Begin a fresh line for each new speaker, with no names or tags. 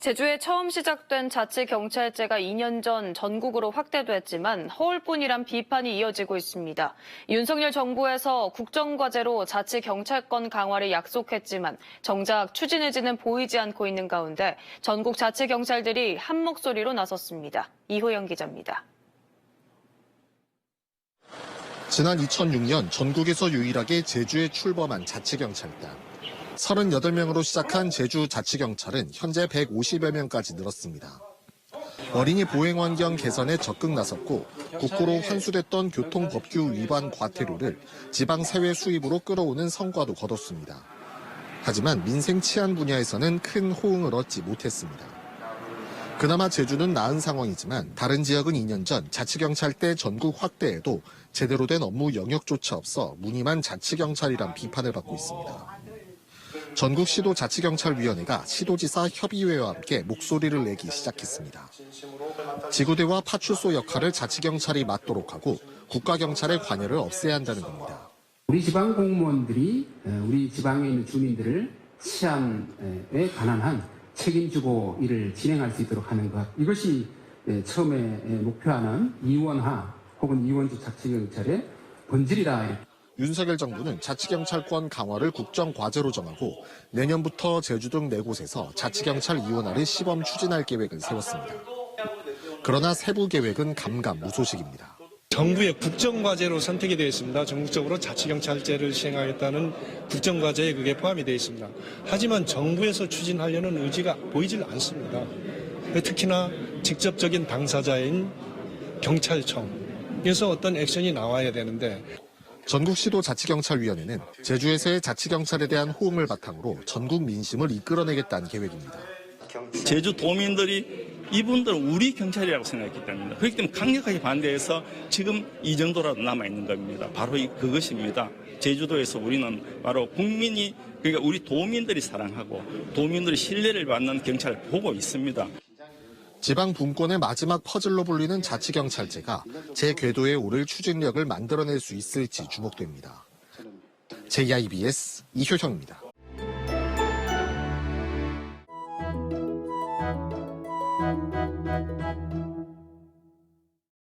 제주에 처음 시작된 자치경찰제가 2년 전 전국으로 확대됐지만 허울뿐이란 비판이 이어지고 있습니다. 윤석열 정부에서 국정과제로 자치경찰권 강화를 약속했지만 정작 추진 의지는 보이지 않고 있는 가운데 전국 자치경찰들이 한 목소리로 나섰습니다. 이호영 기자입니다.
지난 2006년 전국에서 유일하게 제주에 출범한 자치경찰단. 38명으로 시작한 제주 자치경찰은 현재 150여 명까지 늘었습니다. 어린이 보행 환경 개선에 적극 나섰고 국고로 환수됐던 교통법규 위반 과태료를 지방 세외 수입으로 끌어오는 성과도 거뒀습니다. 하지만 민생 치안 분야에서는 큰 호응을 얻지 못했습니다. 그나마 제주는 나은 상황이지만 다른 지역은 2년 전 자치경찰대 전국 확대에도 제대로 된 업무 영역조차 없어 무늬만 자치경찰이란 비판을 받고 있습니다. 전국 시도 자치경찰위원회가 시도지사 협의회와 함께 목소리를 내기 시작했습니다. 지구대와 파출소 역할을 자치경찰이 맡도록 하고 국가경찰의 관여를 없애야 한다는 겁니다.
우리 지방 공무원들이 에, 우리 지방에 있는 주민들을 치안에 관한 한 책임지고 일을 진행할 수 있도록 하는 것 이것이 에, 처음에 에, 목표하는 이원화 혹은 이원직 자치경찰의 본질이다
윤석열 정부는 자치경찰권 강화를 국정과제로 정하고 내년부터 제주 등네 곳에서 자치경찰 이원화를 시범 추진할 계획을 세웠습니다. 그러나 세부 계획은 감감무소식입니다.
정부의 국정과제로 선택이 되어 있습니다. 전국적으로 자치경찰제를 시행하겠다는 국정과제에 그게 포함이 되어 있습니다. 하지만 정부에서 추진하려는 의지가 보이질 않습니다. 특히나 직접적인 당사자인 경찰청에서 어떤 액션이 나와야 되는데
전국시도 자치경찰위원회는 제주에서의 자치경찰에 대한 호응을 바탕으로 전국 민심을 이끌어내겠다는 계획입니다.
제주 도민들이 이분들은 우리 경찰이라고 생각했기 때문에 그렇기 때문에 강력하게 반대해서 지금 이 정도라도 남아 있는 겁니다. 바로 이- 그것입니다. 제주도에서 우리는 바로 국민이 그러니까 우리 도민들이 사랑하고 도민들이 신뢰를 받는 경찰을 보고 있습니다.
지방 분권의 마지막 퍼즐로 불리는 자치경찰제가 제궤도에 오를 추진력을 만들어낼 수 있을지 주목됩니다. JIBS 이효정입니다.